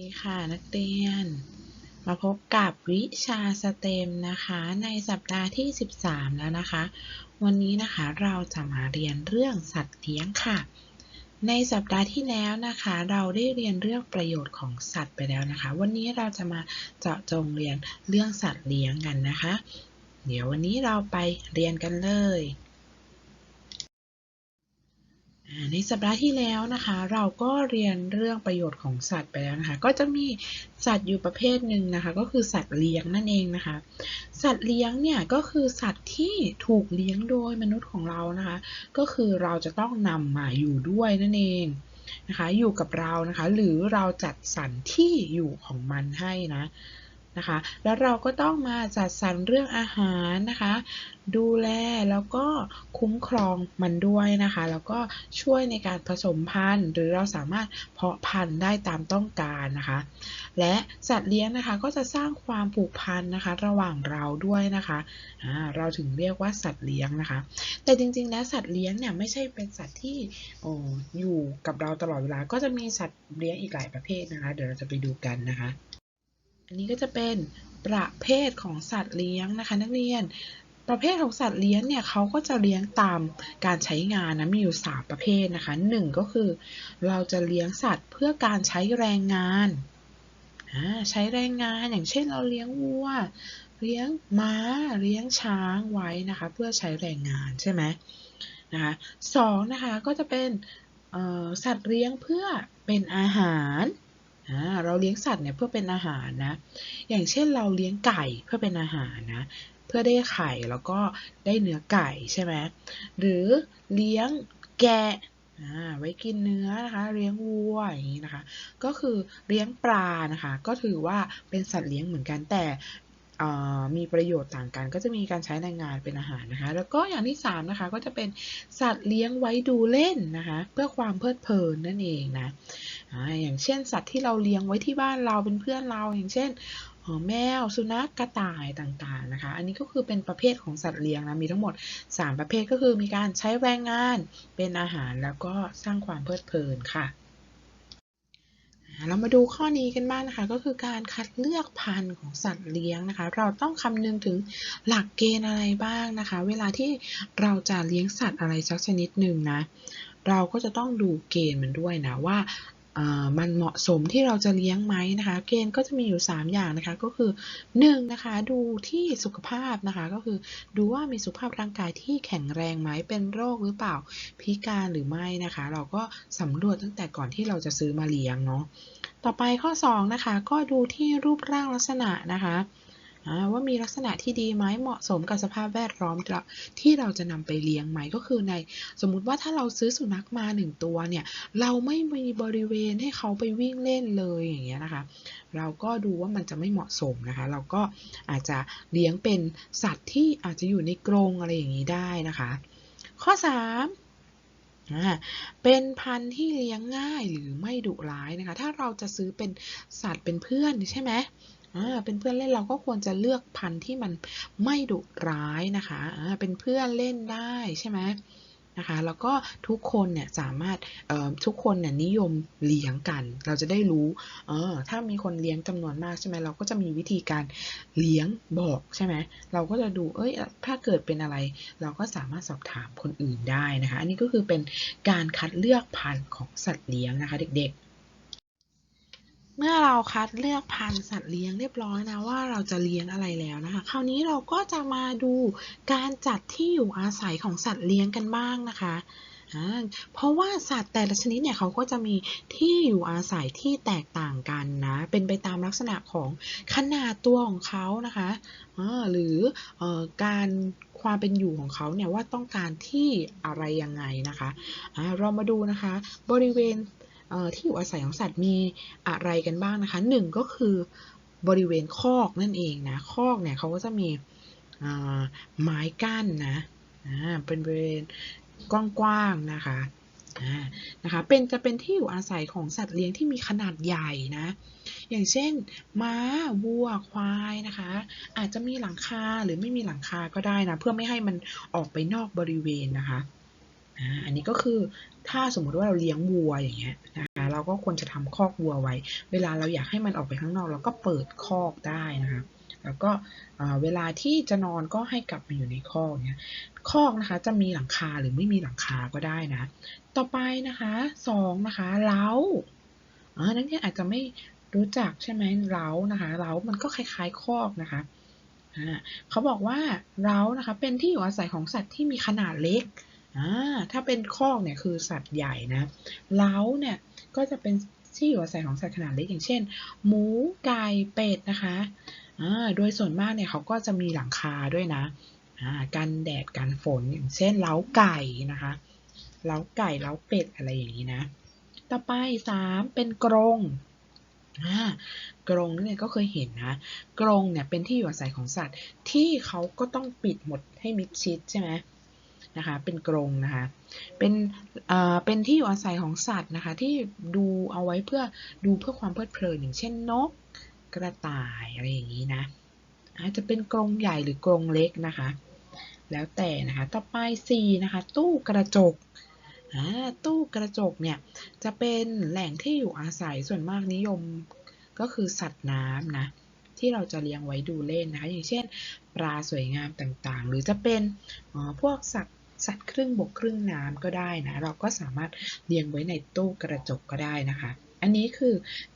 ดีค่ะนักเรียน มาพบกับวิชาสเต็มนะคะในสัปดาห์ที่ 13 แล้วนะคะ วันนี้นะคะเราจะมาเรียนเรื่องสัตว์เลี้ยงค่ะ ในสัปดาห์ที่แล้วนะคะ เราได้เรียนเรื่องประโยชน์ของสัตว์ไปแล้วนะคะ วันนี้เราจะมาเจาะจงเรียนเรื่องสัตว์เลี้ยงกันนะคะ เดี๋ยววันนี้เราไปเรียนกันเลย ในสัปดาห์ที่แล้วนะคะ เราก็เรียนเรื่องประโยชน์ของสัตว์ไปแล้วนะคะ ก็จะมีสัตว์อยู่ประเภทหนึ่งนะคะ ก็คือสัตว์เลี้ยงนั่นเองนะคะ สัตว์เลี้ยงเนี่ยก็คือสัตว์ที่ถูกเลี้ยงโดยมนุษย์ของเรานะคะ ก็คือเราจะต้องนำมาอยู่ด้วยนั่นเองนะคะ อยู่กับเรานะคะ หรือเราจัดสรรที่อยู่ของมันให้นะ นะคะ แล้วเราก็ต้องมาจัดสรรเรื่องอาหารนะคะ ดูแลแล้วก็คุ้มครองมันด้วยนะคะ แล้วก็ช่วยในการผสมพันธุ์ หรือเราสามารถเพาะพันธุ์ได้ตามต้องการนะคะ และสัตว์เลี้ยงนะคะก็จะสร้างความผูกพันนะคะ ระหว่างเราด้วยนะคะอ่าเราถึงเรียกว่าสัตว์เลี้ยงนะคะ แต่จริงๆ แล้วสัตว์เลี้ยงเนี่ยไม่ใช่เป็นสัตว์ที่ออยู่กับเราตลอดเวลา ก็จะมีสัตว์เลี้ยงอีกหลายประเภทนะคะ เดี๋ยวเราจะไปดูกันนะคะ อันนี้ก็จะเป็นประเภทของสัตว์เลี้ยงนะคะ นักเรียน ประเภทของสัตว์เลี้ยงเนี่ยเขาก็จะเลี้ยงตามการใช้งานนะมีอยู่สามประเภทนะคะหนึ่งก็คือ เราจะเลี้ยงสัตว์เพื่อการใช้แรงงานใช้แรงงานอย่างเช่นเราเลี้ยงวัว เลี้ยงม้า เลี้ยงช้างไว้นะคะ เพื่อใช้แรงงานใช่ไหมนะคะสองนะคะก็จะเป็นสัตว์เลี้ยงเพื่อเป็นอาหาร เราเลี้ยงสัตว์เนี่ยเพื่อเป็นอาหารนะ อย่างเช่นเราเลี้ยงไก่เพื่อเป็นอาหารนะ เพื่อได้ไข่แล้วก็ได้เนื้อไก่ใช่ไหมหรือเลี้ยงแกะไว้กินเนื้อนะคะ เลี้ยงวัวอย่างนี้นะคะ ก็คือเลี้ยงปลานะคะ ก็ถือว่าเป็นสัตว์เลี้ยงเหมือนกันแต่มีประโยชน์ต่างกัน ก็จะมีการใช้แรงงานเป็นอาหารนะคะ แล้วก็อย่างที่สามนะคะก็จะเป็นสัตว์เลี้ยงไว้ดูเล่นนะคะ เพื่อความเพลิดเพลินนั่นเองนะ อย่างเช่น สัตว์ที่เราเลี้ยงไว้ที่บ้านเราเป็นเพื่อนเรา อย่างเช่นแมว สุนัขกระต่ายต่างๆนะคะ อันนี้ก็คือเป็นประเภทของสัตว์เลี้ยงนะมีทั้งหมด 3 ประเภทก็คือมีการใช้แรงงานเป็นอาหารแล้วก็สร้างความเพลิดเพลินค่ะเรามาดูข้อนี้กันบ้างนะคะ ก็คือการคัดเลือกพันธุ์ของสัตว์เลี้ยงนะคะ เราต้องคำนึงถึงหลักเกณฑ์อะไรบ้างนะคะ เวลาที่เราจะเลี้ยงสัตว์อะไรสักชนิดหนึ่งนะ เราก็จะต้องดูเกณฑ์มันด้วยนะว่า มันเหมาะสมที่เราจะเลี้ยงไหมนะคะ เกณฑ์ก็จะมีอยู่ 3 อย่างนะคะ ก็คือ1นะคะดูที่สุขภาพนะคะ ก็คือดูว่ามีสุขภาพร่างกายที่แข็งแรงไหมเป็นโรคหรือเปล่าพิการหรือไม่นะคะ เราก็สำรวจตั้งแต่ก่อนที่เราจะซื้อมาเลี้ยงเนาะต่อไปข้อ2นะคะก็ดูที่รูปร่างลักษณะนะคะ ว่ามีลักษณะที่ดีไหมเหมาะสมกับสภาพแวดล้อมที่เราจะนำไปเลี้ยงไหมก็คือใน สมมุติว่าถ้าเราซื้อสุนัขมาหนึ่งตัวเนี่ยเราไม่มีบริเวณให้เขาไปวิ่งเล่นเลยอย่างเงี้ยนะคะ เราก็ดูว่ามันจะไม่เหมาะสมนะคะ เราก็อาจจะเลี้ยงเป็นสัตว์ที่อาจจะอยู่ในกรงอะไรอย่างนี้ได้นะคะ ข้อ 3เป็นพันธุ์ที่เลี้ยงง่ายหรือไม่ดุร้ายนะคะ ถ้าเราจะซื้อเป็นสัตว์เป็นเพื่อนใช่ไหม เป็นเพื่อนเล่นเราก็ควรจะเลือกพันธุ์ที่มันไม่ดุร้ายนะคะเป็นเพื่อนเล่นได้ใช่ไหมนะคะแล้วก็ทุกคนเนี่ยสามารถทุกคนเนี่ยนิยมเลี้ยงกัน เราจะได้รู้เออถ้ามีคนเลี้ยงจำนวนมากใช่ไหมเราก็จะมีวิธีการเลี้ยงบอกใช่ไหมเราก็จะดูเอ้ยถ้าเกิดเป็นอะไร เราก็สามารถสอบถามคนอื่นได้นะคะ อันนี้ก็คือเป็นการคัดเลือกพันธุ์ของสัตว์เลี้ยงนะคะ เด็กๆ เมื่อเราคัดเลือกพันธุ์สัตว์เลี้ยงเรียบร้อยนะว่าเราจะเลี้ยงอะไรแล้วนะคะ คราวนี้เราก็จะมาดูการจัดที่อยู่อาศัยของสัตว์เลี้ยงกันบ้างนะคะเพราะว่าสัตว์แต่ละชนิดเนี่ยเขาก็จะมีที่อยู่อาศัยที่แตกต่างกันนะ เป็นไปตามลักษณะของขนาดตัวของเขานะคะหรือออการความเป็นอยู่ของเขาเนี่ยว่าต้องการที่อะไรยังไงนะคะเรามาดูนะคะ บริเวณ ที่อยู่อาศัยของสัตว์มีอะไรกันบ้างนะคะหนึ่งก็คือบริเวณคอกนั่นเองนะคอกเนี่ยเขาก็จะมีไม้กั้นนะเป็นบริเวณกว้างๆนะคะนะคะเป็นจะเป็นที่อยู่อาศัยของสัตว์เลี้ยงที่มีขนาดใหญ่นะอย่างเช่น ม้าวัวควายนะคะ อาจจะมีหลังคาหรือไม่มีหลังคาก็ได้นะเพื่อไม่ให้มันออกไปนอกบริเวณนะคะ อันนี้ก็คือถ้าสมมุติว่าเราเลี้ยงวัวอย่างเงี้ยนะคะเราก็ควรจะทำคอกวัวไว้ เวลาเราอยากให้มันออกไปข้างนอก เราก็เปิดคอกได้นะคะแล้วก็เวลาที่จะนอนก็ให้กลับมาอยู่ในคอกเนี่ยคอกนะคะจะมีหลังคาหรือไม่มีหลังคาก็ได้นะ ต่อไปนะคะสองนะคะเล้าอ่านักเรียนอาจจะไม่รู้จักใช่ไหมเล้านะคะเล้ามันก็คล้ายๆคอกนะคะเขาบอกว่าเล้านะคะเป็นที่อยู่อาศัยของสัตว์ที่มีขนาดเล็ก อ่าถ้าเป็นคอกเนี่ยคือสัตว์ใหญ่นะเล้าเนี่ยก็จะเป็นที่อยู่อาศัยของสัตว์ขนาดเล็กอย่างเช่น หมูไก่เป็ดนะคะอ่าโดยส่วนมากเนี่ยเขาก็จะมีหลังคาด้วยนะอ่ากันแดดกันฝนอย่างเช่นเล้าไก่นะคะเล้าไก่เล้าเป็ดอะไรอย่างนี้นะ ต่อไป3เป็นกรงอ่ากรงเนี่ยก็เคยเห็นนะ กรงเนี่ยเป็นที่อยู่อาศัยของสัตว์ที่เขาก็ต้องปิดหมดให้มิดชิดใช่ไหม นะคะเป็นกรงนะคะเป็นเป็นที่อยู่อาศัยของสัตว์นะคะที่ดูเอาไว้เพื่อดูเพื่อความเพลิดเพลินอย่างเช่นนกกระต่ายอะไรอย่างนี้นะอาจจะเป็นกรงใหญ่หรือกรงเล็กนะคะ แล้วแต่นะคะต่อไป 4 นะคะ ตู้กระจกตู้กระจกเนี่ยจะเป็นแหล่งที่อยู่อาศัยส่วนมากนิยมก็คือสัตว์น้ำนะที่เราจะเลี้ยงไว้ดูเล่นนะคะ อย่างเช่น ปลาสวยงามต่างๆ หรือจะเป็นพวกสัตว์ สัตว์ครึ่งบกครึ่งน้ำก็ได้นะเราก็สามารถเลี้ยงไว้ในตู้กระจกก็ได้นะคะ อันนี้คือ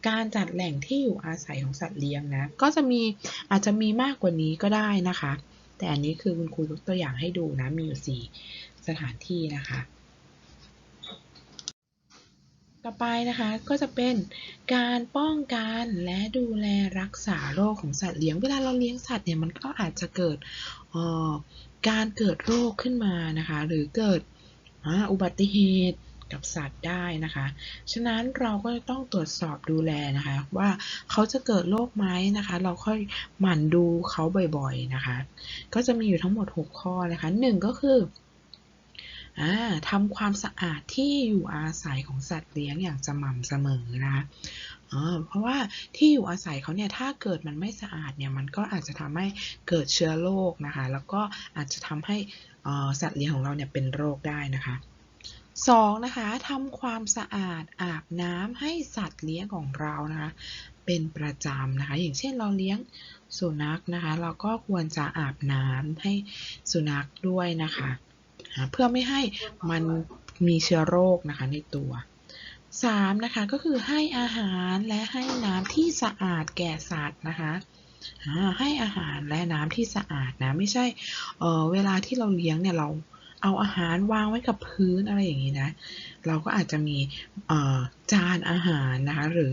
การจัดแหล่งที่อยู่อาศัยของสัตว์เลี้ยงนะก็จะมีอาจจะมีมากกว่านี้ก็ได้นะคะ แต่อันนี้คือคุณครูยกตัวอย่างให้ดูนะมีอยู่ 4 สถานที่นะคะต่อไปนะคะก็จะเป็นการป้องกันและดูแลรักษาโรคของสัตว์เลี้ยง เวลาเราเลี้ยงสัตว์เนี่ยมันก็อาจจะเกิด การเกิดโรคขึ้นมานะคะ หรือเกิดอุบัติเหตุกับสัตว์ได้นะคะ ฉะนั้นเราก็ต้องตรวจสอบดูแลนะคะ ว่าเขาจะเกิดโรคไหมนะคะ เราค่อยหมั่นดูเขาบ่อยๆนะคะ ก็จะมีอยู่ทั้งหมด 6 ข้อนะคะ1ก็คือทำความสะอาดที่อยู่อาศัยของสัตว์เลี้ยงอย่างสม่ำเสมอนะคะ เพราะว่าที่อยู่อาศัยเขาเนี่ยถ้าเกิดมันไม่สะอาดเนี่ยมันก็อาจจะทำให้เกิดเชื้อโรคนะคะ แล้วก็อาจจะทำให้สัตว์เลี้ยงของเราเนี่ยเป็นโรคได้นะคะสองนะคะทำความสะอาดอาบน้ำให้สัตว์เลี้ยงของเรานะคะเป็นประจำนะคะ อย่างเช่นเราเลี้ยงสุนัขนะคะ เราก็ควรจะอาบน้ำให้สุนัขด้วยนะคะ เพื่อไม่ให้มันมีเชื้อโรคนะคะในตัว 3 นะคะก็คือให้อาหารและให้น้ำที่สะอาดแก่สัตว์นะคะให้อาหารและน้ำที่สะอาดนะไม่ใช่เเวลาที่เราเลี้ยงเนี่ยเราเอาอาหารวางไว้กับพื้นอะไรอย่างนี้นะ เราก็อาจจะมีจานอาหารนะคะหรือ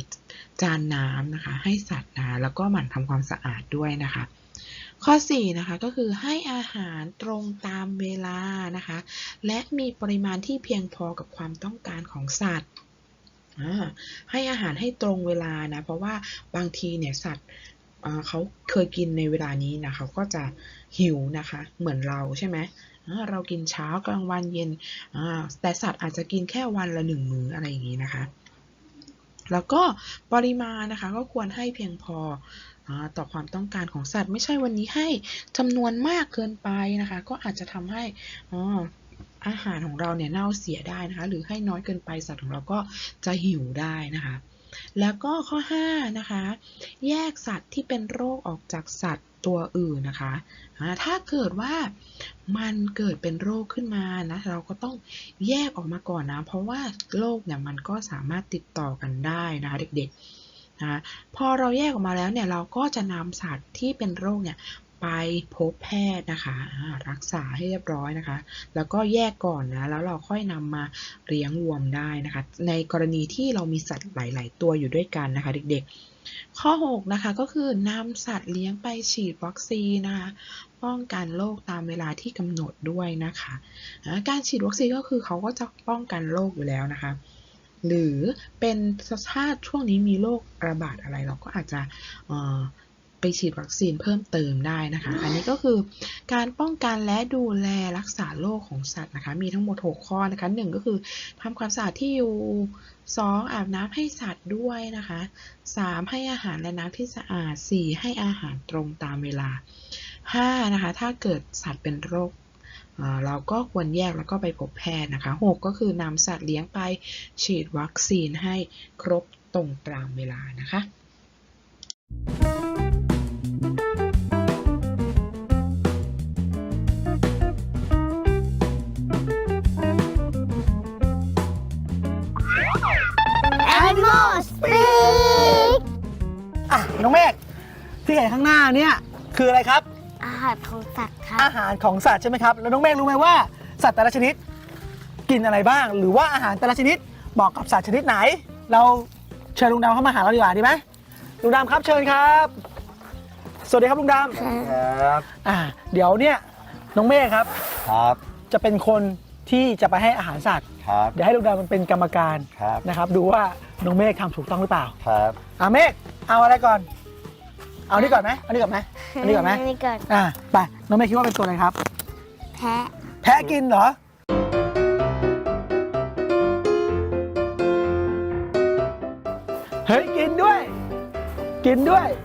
จานน้ำนะคะให้สัตว์นะแล้วก็หมั่นทำความสะอาดด้วยนะคะ ข้อ4นะคะก็คือให้อาหารตรงตามเวลานะคะ และมีปริมาณที่เพียงพอกับความต้องการของสัตว์ ให้อาหารให้ตรงเวลานะ เพราะว่าบางทีเนี่ยสัตว์เขาเคยกินในเวลานี้นะเขาก็จะหิวนะคะ เหมือนเราใช่ไหมเรากินเช้ากลางวันเย็นแต่สัตว์อาจจะกินแค่วันละหนึ่งมื้ออะไรอย่างนี้นะคะ แล้วก็ปริมาณนะคะก็ควรให้เพียงพอต่อความต้องการของสัตว์ ไม่ใช่วันนี้ให้จำนวนมากเกินไปนะคะ ก็อาจจะทำให้ อาหารของเราเนี่ยเน่าเสียได้นะคะหรือให้น้อยเกินไปสัตว์ของเราก็จะหิวได้นะคะแล้วก็ข้อ5นะคะแยกสัตว์ที่เป็นโรคออกจากสัตว์ตัวอื่นนะคะ ถ้าเกิดว่ามันเกิดเป็นโรคขึ้นมานะเราก็ต้องแยกออกมาก่อนนะเพราะว่าโรคเนี่ยมันก็สามารถติดต่อกันได้นะคะเด็กๆนะพอเราแยกออกมาแล้วเนี่ยเราก็จะนำสัตว์ที่เป็นโรคเนี่ย ไปพบแพทย์นะคะ รักษาให้เรียบร้อยนะคะ แล้วก็แยกก่อนนะ แล้วเราค่อยนำมาเลี้ยงรวมได้นะคะ ในกรณีที่เรามีสัตว์หลาย ๆ ตัวอยู่ด้วยกันนะคะ เด็กๆ ข้อ 6 นะคะก็คือนำสัตว์เลี้ยงไปฉีดวัคซีนนะคะป้องกันโรคตามเวลาที่กำหนดด้วยนะคะ การฉีดวัคซีนก็คือเขาก็จะป้องกันโรคอยู่แล้วนะคะหรือเป็นถ้าช่วงนี้มีโรคระบาดอะไรเราก็อาจจะ ไปฉีดวัคซีนเพิ่มเติมได้นะคะ อันนี้ก็คือการป้องกันและดูแลรักษาโรคของสัตว์นะคะ มีทั้งหมด 6 ข้อนะคะหก็คือทำความสะอาดที่อยู่ 2. อาบน้ำให้สัตว์ด้วยนะคะ 3. ให้อาหารและน้ำที่สะอาด 4. ให้อาหารตรงตามเวลา 5. นะคะ ถ้าเกิดสัตว์เป็นโรคเราก็ควรแยกแล้วก็ไปพบแพทย์นะคะหกก็คือนำสัตว์เลี้ยงไปฉีดวัคซีนให้ครบตรงตามเวลานะคะ น้องเมฆที่เห็นข้างหน้าเนี่ยคืออะไรครับ อาหารของสัตว์ครับอาหารของสัตว์ใช่ไหมครับแล้วน้องเมฆรู้ไหมว่าสัตว์แต่ละชนิดกินอะไรบ้าง หรือว่าอาหารแต่ละชนิดเหมาะกับสัตว์ชนิดไหน เราเชิญลุงดำเข้ามาหาเราดีกว่าดีไหมลุงดำครับเชิญครับ สวัสดีครับลุงดครับำอ่าเดี๋ยวเนี่ยน้องเมฆครับ ครับ จะเป็นคน ที่จะไปให้อาหารสัตว์ ครับเดี๋ยวให้ลุงดำมันเป็นกรรมการครับนะครับ ดูว่าน้องเมฆทำถูกต้องหรือเปล่าครับอ่าเมฆเอาอะไรก่อน เอานี่ก่อนไหมเอานี่ก่อนไหมเอานี่ก่อนไหมอันนี้ก่อนอ่าไปน้องเมฆคิดว่าเป็นตัวอะไรครับ แพะแพะกินเหรอเฮ้ยกินด้วย กินด้วยแพะที่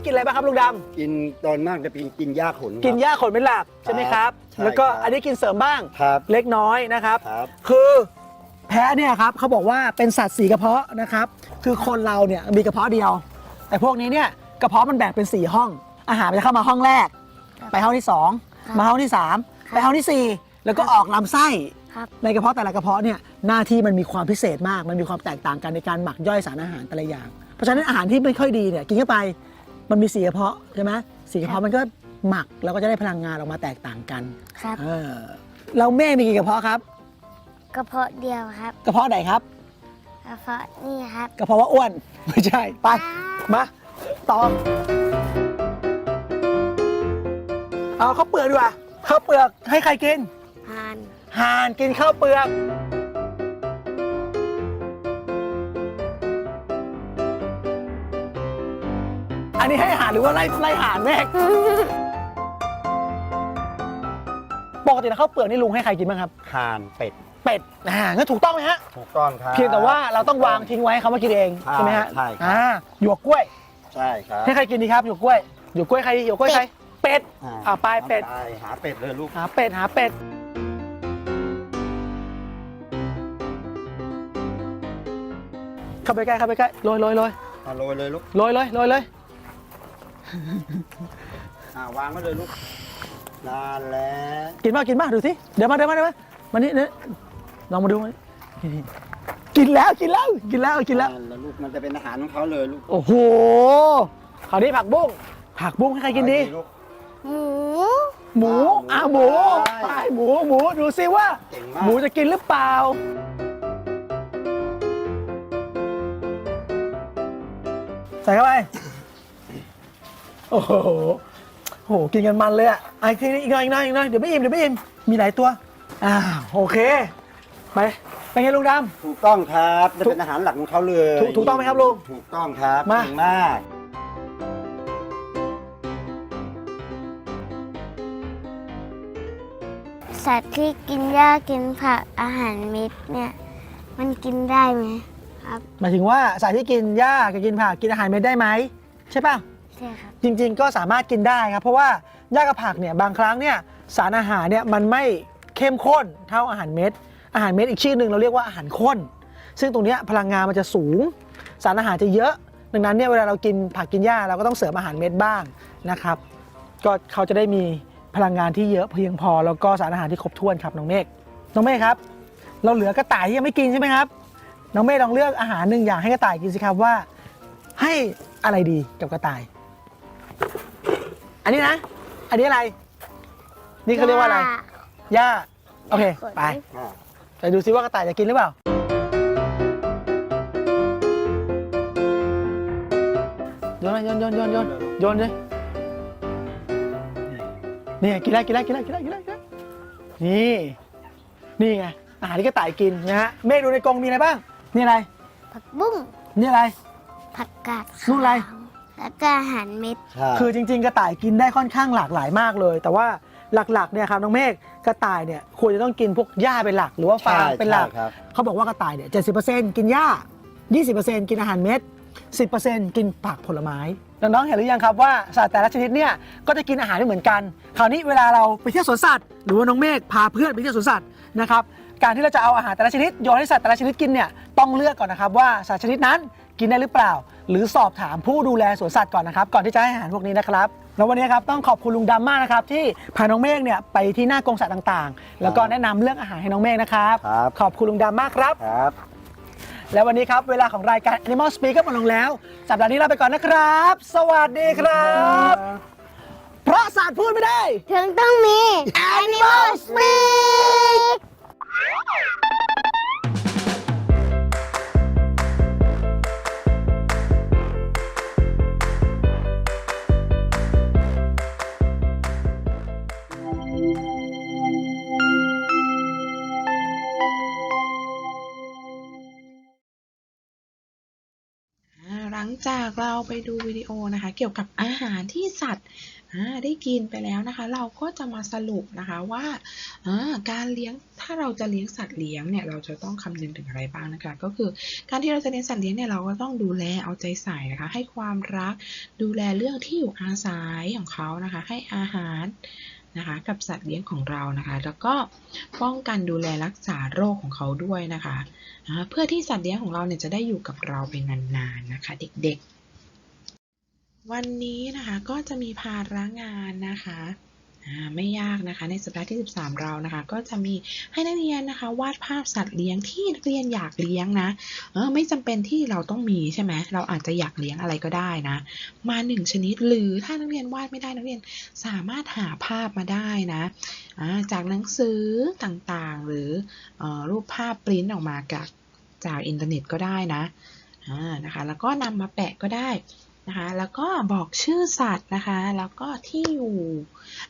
นี่กินอะไรบ้างครับลุงดกินตอนมากจะเป็นกินหญ้าขนำกินหญ้าขนเป็นหลักใช่ไหมครับ ใช่แล้วก็ครับ อันนี้กินเสริมบ้าง ครับ เล็กน้อยนะครับ ครับ คือแพะเนี่ยครับเขาบอกว่าเป็นสัตว์สีกระเพาะนะครับ คือคนเราเนี่ยมีกระเพาะเดียว แต่พวกนี้เนี่ยกระเพาะมันแบ่งเป็น 4 ห้อง อาหารมันจะเข้ามาห้องแรก ไปห้องที่ 2 มาห้องที่ 3 ไปห้องที่ 4 แล้วก็ออกลำไส้ ครับ ในกระเพาะแต่ละกระเพาะเนี่ยหน้าที่มันมีความพิเศษมาก มันมีความแตกต่างกันในการหมักย่อยสารอาหารแต่ละอย่าง เพราะฉะนั้นอาหารที่ไม่ค่อยดีเนี่ยกินเข้าไป มันมีสีกระเพาะใช่ไหมสีกระเพาะมันก็หมักแล้วก็จะได้พลังงานออกมาแตกต่างกันครับ เออเราแม่มีกี่กระเพาะครับ กระเพาะเดียวครับ กระเพาะไหนครับ กระเพาะนี่ครับกระเพาะว่าอ้วน ไม่ใช่ไปมาตอบเอาข้าวเปลือกดีกว่าข้าวเปลือกให้ใครกินหาน ห่านกินข้าวเปลือก อันนี้ให้ห่านหรือว่าไล่ไล่ห่านแม่ปกติแล้วข้าวเปลือกนี่ลุงให้ใครกินบ้างครับห่านเป็ดเป็ดอ่างั้นถูกต้องไหมฮะ ถูกต้องครับ เพียงแต่ว่าเราต้องวางทิ้งไว้เขามากินเองใช่ใช่ไหมฮะใช่ครับ อ่าหยวกกล้วย ใช่ครับให้ใครกินดีครับหยวกกล้วยหยวกกล้วยใครดีหยวกกล้วยใครเป็ดอ่าไปเป็ดไปหาเป็ดเลยลูกหาเป็ดหาเป็ดเข้าไปใกล้เข้าไปใกล้โรยโรยโรยเอาโรยเลยลูกโรยเลยโรยเลย อ่าวางไว้เลยลูกนานแล้วกินบ้างกินบ้างดูสิเดี๋ยวมาเดี๋ยวมาเดี๋ยวมามานี่นี่ลองมาดูมานี่กินแล้วกินแล้วกินแล้วกินแล้ว นานแล้วลูกมันจะเป็นอาหารของเขาเลยลูกโอ้โหคราวนี้ผักบุ้งผักบุ้งให้ใครกินดี ลูก หมูหมูอ่าหมูไปไปหมูหมูดูสิว่า เก่งมาก หมูจะกินหรือเปล่า ใส่เข้าไป โอ้โหโอ้โหกินกันมันเลยอะไอ้ทีนี้อีกหน่อยอีกหน่อยอีกหน่อยเดี๋ยวไม่อิ่มเดี๋ยวไม่อิ่มมีหลายตัวอ่าโอเคไปเป็นไงลุงด ถูกต้องครับจะเป็นอาหารหลักของเขาเลยถูกถูกต้องไหมครับลุงถูกต้องครับมาเก่งมาก สัตว์ที่กินหญ้ากินผักอาหารเม็ดเนี่ย มันกินได้ไหมครับำหมายถึงว่าสัตว์ที่กินหญ้ากับกินผักกินอาหารเม็ดได้ไหมใช่ป่ะ ใช่ครับจริงๆก็สามารถกินได้ครับ เพราะว่าหญ้ากับผักเนี่ยบางครั้งเนี่ยสารอาหารเนี่ยมันไม่เข้มข้นเท่าอาหารเม็ด อาหารเม็ดอีกชื่อหนึ่งเราเรียกว่าอาหารข้น ซึ่งตรงเนี้ยพลังงานมันจะสูง สารอาหารจะเยอะ ดังนั้นเนี่ยเวลาเรากินผักกินหญ้าเราก็ต้องเสริมอาหารเม็ดบ้างนะครับ ก็เขาจะได้มีพลังงานที่เยอะเพียงพอ แล้วก็สารอาหารที่ครบถ้วนครับน้องเมฆน้องเมฆครับ เราเหลือกระต่ายที่ยังไม่กินใช่ไหมครับน้องเมฆลองเลือกอาหารหนึ่งอย่างให้กระต่ายกินสิครับว่า ให้อะไรดีกับกระต่าย อันนี้นะ อันนี้อะไร นี่เขาเรียกว่าอะไร หญ้า โอเค ไปอ่าไปดูซิว่ากระต่ายจะกินหรือเปล่า โยนเลยโยนโยนโยนโยนโยนเลยนี่ไงกินแล้วกินแล้วกินแล้วกินแล้วกินแล้วกินแล้วนี่ นี่ไง อาหารที่กระต่ายกินนะฮะ เมฆดูในกรงมีอะไรบ้าง นี่อะไร ผักบุ้ง นี่อะไร ผักกาดนู่นอะไรขาว แล้วก็อาหารเม็ดใช่คือจริง ๆ กระต่ายกินได้ค่อนข้างหลากหลายมากเลย แต่ว่าหลักๆเนี่ยครับน้องเมฆกระต่ายเนี่ยควรจะต้องกินพวกหญ้าเป็นหลัก หรือว่าฟางใช่เป็นหลัก ใช่ครับ เขาบอกว่ากระต่ายเนี่ยเจ็กินหญ้า20%กินอาหารเม็ด10%กินผักผลไม้ น้องๆเห็นหรือยังครับว่าสัตว์แต่ละชนิดเนี่ยก็จะกินอาหารไม่เหมือนกัน คราวนี้เวลาเราไปเที่ยวสวนสัตว์หรือว่าน้องเมฆพาเพื่อนไปเที่ยวสวนสัตว์นะครับ การที่เราจะเอาอาหารแต่ละชนิดโยนให้สัตว์แต่ละชนิดกินเนี่ยต้องเลือกก่อนนะครับว่าสัตว์ชนิดนั้นกินได้หรือเปล่า หรือสอบถามผู้ดูแลสวนสัตว์ก่อนนะครับ ก่อนที่จะให้อาหารพวกนี้นะครับแล้ววันนี้ครับต้องขอบคุณลุงดำมากนะครับที่พาน้องเมฆเนี่ยไปที่หน้ากรงสัตว์ต่างๆ แล้วก็แนะนำเรื่องอาหารให้น้องเมฆนะครับ ครับ ขอบคุณลุงดำมากครับ ครับ และวันนี้ครับเวลาของรายการ Animal Speak ก็หมดลงแล้ว สัปดาห์นี้ลาไปก่อนนะครับ สวัสดีครับ เพราะศาสตร์พูดไม่ได้ ถึงต้องมี Animal Speak จากเราไปดูวิดีโอนะคะ เกี่ยวกับอาหารที่สัตว์ได้กินไปแล้วนะคะ เราก็จะมาสรุปนะคะว่าการเลี้ยงถ้าเราจะเลี้ยงสัตว์เลี้ยงเนี่ยเราจะต้องคำนึงถึงอะไรบ้างนะคะ ก็คือการที่เราจะเลี้ยงสัตว์เลี้ยงเนี่ยเราก็ต้องดูแลเอาใจใส่นะคะ ให้ความรักดูแลเรื่องที่อยู่อาศัยของเขานะคะ ให้อาหาร นะคะกับสัตว์เลี้ยงของเรานะคะ แล้วก็ป้องกันดูแลรักษาโรคของเขาด้วยนะคะะเพื่อที่สัตว์เลี้ยงของเราเนี่ยจะได้อยู่กับเราไปนานๆนะคะเด็กๆ วันนี้นะคะก็จะมีภาระงานนะคะ ไม่ยากนะคะ ในสัปดาห์ที่ 13 เรานะคะ ก็จะมีให้นักเรียนนะคะ วาดภาพสัตว์เลี้ยงที่นักเรียนอยากเลี้ยงนะเออไม่จำเป็นที่เราต้องมีใช่ไหมเราอาจจะอยากเลี้ยงอะไรก็ได้นะ มาหนึ่งชนิดหรือถ้านักเรียนวาดไม่ได้นักเรียนสามารถหาภาพมาได้นะจากหนังสือต่างๆ หรืออรูปภาพปริ้นออกมาจากจากอินเทอร์เน็ตก็ได้นะนะคะแล้วก็นำมาแปะก็ได้ นะคะ แล้วก็บอกชื่อสัตว์นะคะ แล้วก็ที่อยู่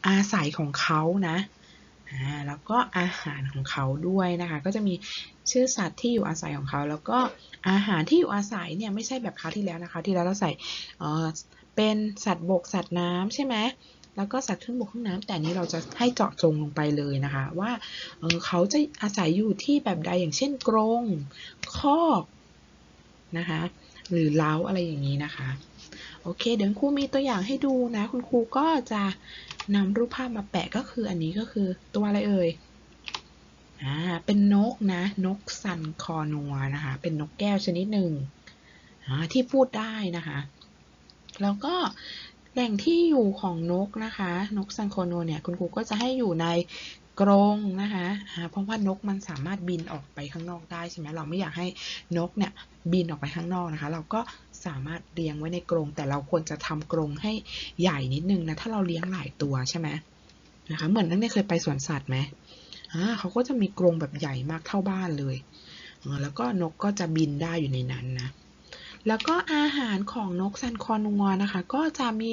อาศัยของเขานะอ่าแล้วก็อาหารของเขาด้วยนะคะ ก็จะมีชื่อสัตว์ที่อยู่อาศัยของเขา แล้วก็อาหารที่อยู่อาศัยเนี่ยไม่ใช่แบบคราวที่แล้วนะคะ ที่แล้วเราใส่เออเป็นสัตว์บกสัตว์น้ำใช่ไหมแล้วก็สัตว์ครึ่งบกครึ่งน้ำแต่นนี้เราจะให้เจาะจงลงไปเลยนะคะ ว่าเออเขาจะอาศัยอยู่ที่แบบใดอย่างเช่นกรงคอกนะคะ หรือเล้าอะไรอย่างนี้นะคะ โอเค เดี๋ยวครูมีตัวอย่างให้ดูนะ คุณครูก็จะนำรูปภาพมาแปะก็คืออันนี้ก็คือตัวอะไรเอ่ยอ่าเป็นนกนะ นกซันคอนัวนะคะ เป็นนกแก้วชนิดหนึ่งอ่าที่พูดได้นะคะ แล้วก็แหล่งที่อยู่ของนกนะคะ นกซันคอนัวเนี่ย คุณครูก็จะให้อยู่ใน กรงนะคะเพราะว่านกมันสามารถบินออกไปข้างนอกได้ใช่ไหมเราไม่อยากให้นกเนี่ยบินออกไปข้างนอกนะคะ เราก็สามารถเลี้ยงไว้ในกรง แต่เราควรจะทำกรงให้ใหญ่นิดนึงนะถ้าเราเลี้ยงหลายตัวใช่ไหมนะคะเหมือนนักเรียนเคยไปสวนสัตว์ไหมอ่าเขาก็จะมีกรงแบบใหญ่มากเท่าบ้านเลย แล้วก็นกก็จะบินได้อยู่ในนั้นนะ แล้วก็อาหารของนกซันคอนัวนะคะ ก็จะมี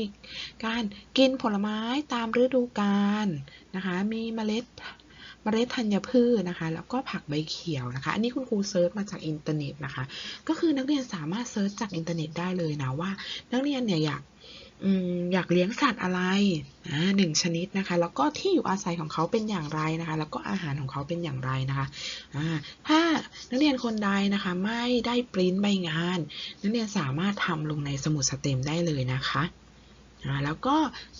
การกินผลไม้ตามฤดูกาลนะคะ มีเมล็ดเมล็ดธัญพืชนะคะ แล้วก็ผักใบเขียวนะคะ อันนี้คุณครูเซิร์ชมาจากอินเทอร์เน็ตนะคะ ก็คือนักเรียนสามารถเซิร์ชจากอินเทอร์เน็ตได้เลยนะว่า นักเรียนเนี่ยอยาก อยากเลี้ยงสัตว์อะไรหนึ่งชนิดนะคะ แล้วก็ที่อยู่อาศัยของเขาเป็นอย่างไรนะคะ แล้วก็อาหารของเขาเป็นอย่างไรนะคะถ้านักเรียนคนใดนะคะไม่ได้ปริ้นใบงาน นักเรียนสามารถทำลงในสมุดสเต็มได้เลยนะคะแล้วก็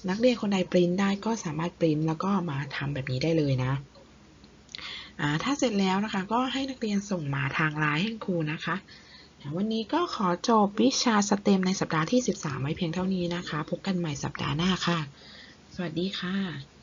นักเรียนคนใดปริ้นได้ก็สามารถปริ้นแล้วก็มาทำแบบนี้ได้เลยนะถ้าเสร็จแล้วนะคะ ก็ให้นักเรียนส่งมาทางไลน์ให้ครูนะคะ วันนี้ก็ขอจบวิชาสเต็มในสัปดาห์ที่ 13 ไว้เพียงเท่านี้นะคะ พบกันใหม่สัปดาห์หน้าค่ะ สวัสดีค่ะ